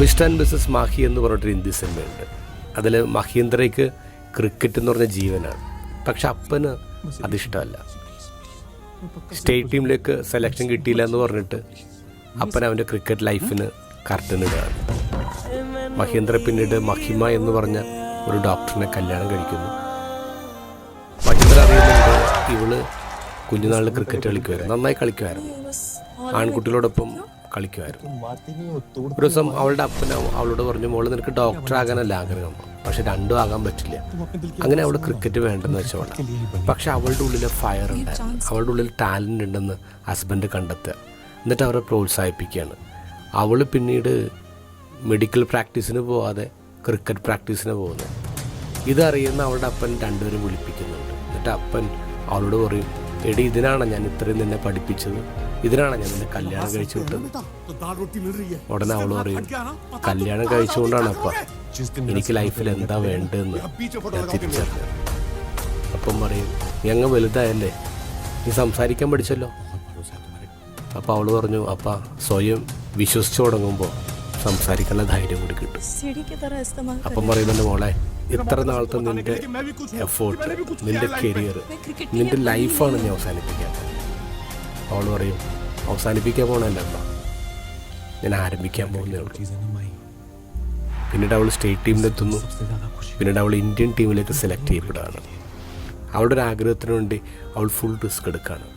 Mister and Mrs Mahe എന്ന് പറഞ്ഞിട്ടൊരു ഹിന്ദി സിനിമയുണ്ട്. അതിൽ മഹീന്ദ്രയ്ക്ക് ക്രിക്കറ്റ് എന്ന് പറഞ്ഞ ജീവനാണ്. പക്ഷെ അപ്പന് അതിഷ്ടമല്ല സ്റ്റേറ്റ് ടീമിലേക്ക് സെലക്ഷൻ കിട്ടിയില്ല എന്ന് പറഞ്ഞിട്ട് അപ്പൻ അവന്റെ ക്രിക്കറ്റ് ലൈഫിന് കറക്റ്റിനിടാണ് മഹീന്ദ്ര പിന്നീട് മഹിമ എന്ന് പറഞ്ഞ ഒരു ഡോക്ടറിനെ കല്യാണം കഴിക്കുന്നു. മഹീന്ദ്ര അറിയുന്നുണ്ട് ഇവൾ കുഞ്ഞുനാളിൽ ക്രിക്കറ്റ് കളിക്കുമായിരുന്നു നന്നായി കളിക്കുമായിരുന്നു ആൺകുട്ടികളോടൊപ്പം കളിക്കുമായിരുന്നു. ഒരു ദിവസം അവളുടെ അപ്പന അവളോട് പറഞ്ഞു മോൾ നിനക്ക് ഡോക്ടർ ആകാനല്ല ആഗ്രഹം. പക്ഷെ രണ്ടും ആകാൻ പറ്റില്ല. അങ്ങനെ അവൾ ക്രിക്കറ്റ് വേണ്ടെന്ന് വെച്ചോളാം പക്ഷെ അവളുടെ ഉള്ളിൽ ഫയർ ഉണ്ട്. അവളുടെ ഉള്ളിൽ ടാലന്റ് ഉണ്ടെന്ന് ഹസ്ബൻഡ് കണ്ടെത്തുക. എന്നിട്ട് അവരെ പ്രോത്സാഹിപ്പിക്കുകയാണ്. അവൾ പിന്നീട് മെഡിക്കൽ പ്രാക്ടീസിന് പോവാതെ ക്രിക്കറ്റ് പ്രാക്ടീസിന് പോകുന്നു ഇതറിയുന്ന അവളുടെ അപ്പൻ രണ്ടുപേരും വിളിപ്പിക്കുന്നുണ്ട്. എന്നിട്ട് അപ്പൻ അവളോട് പറയും എടി ഇതിനാണ് ഞാൻ ഇത്രയും നിന്നെ പഠിപ്പിച്ചത്. ഇതിനാണ് ഞാൻ നിന്നെ കല്യാണം കഴിച്ചു വിട്ടത്. ഉടനെ അവൾ പറയും കല്യാണം കഴിച്ചുകൊണ്ടാണ് അപ്പ. എനിക്ക് ലൈഫിൽ എന്താ വേണ്ടതെന്ന് ഞാൻ അപ്പം പറയും ഞങ്ങൾ വലുതായല്ലേ? നീ സംസാരിക്കാൻ പഠിച്ചല്ലോ? അപ്പോൾ അവൾ പറഞ്ഞു അപ്പ സ്വയം വിശ്വസിച്ചു തുടങ്ങുമ്പോൾ സംസാരിക്കാനുള്ള ധൈര്യം കൂടി കിട്ടും. അപ്പം പറയുന്നുണ്ട് മോളെ ഇത്ര നാളത്തെ നിന്റെ എഫേർട്ട് നിന്റെ കരിയർ നിന്റെ ലൈഫാണ് നീ അവസാനിപ്പിക്കാൻ അവൾ പറയും അവസാനിപ്പിക്കാൻ പോകണല്ലോ ഞാൻ ആരംഭിക്കാൻ പോകുന്നേ ഉള്ളൂ. പിന്നീട് അവൾ സ്റ്റേറ്റ് ടീമിലെത്തുന്നു പിന്നീട് അവൾ ഇന്ത്യൻ ടീമിലേക്ക് സെലക്ട് ചെയ്യപ്പെടുകയാണ്. അവളുടെ ഒരു ആഗ്രഹത്തിന് വേണ്ടി അവൾ ഫുൾ റിസ്ക് എടുക്കുകയാണ്.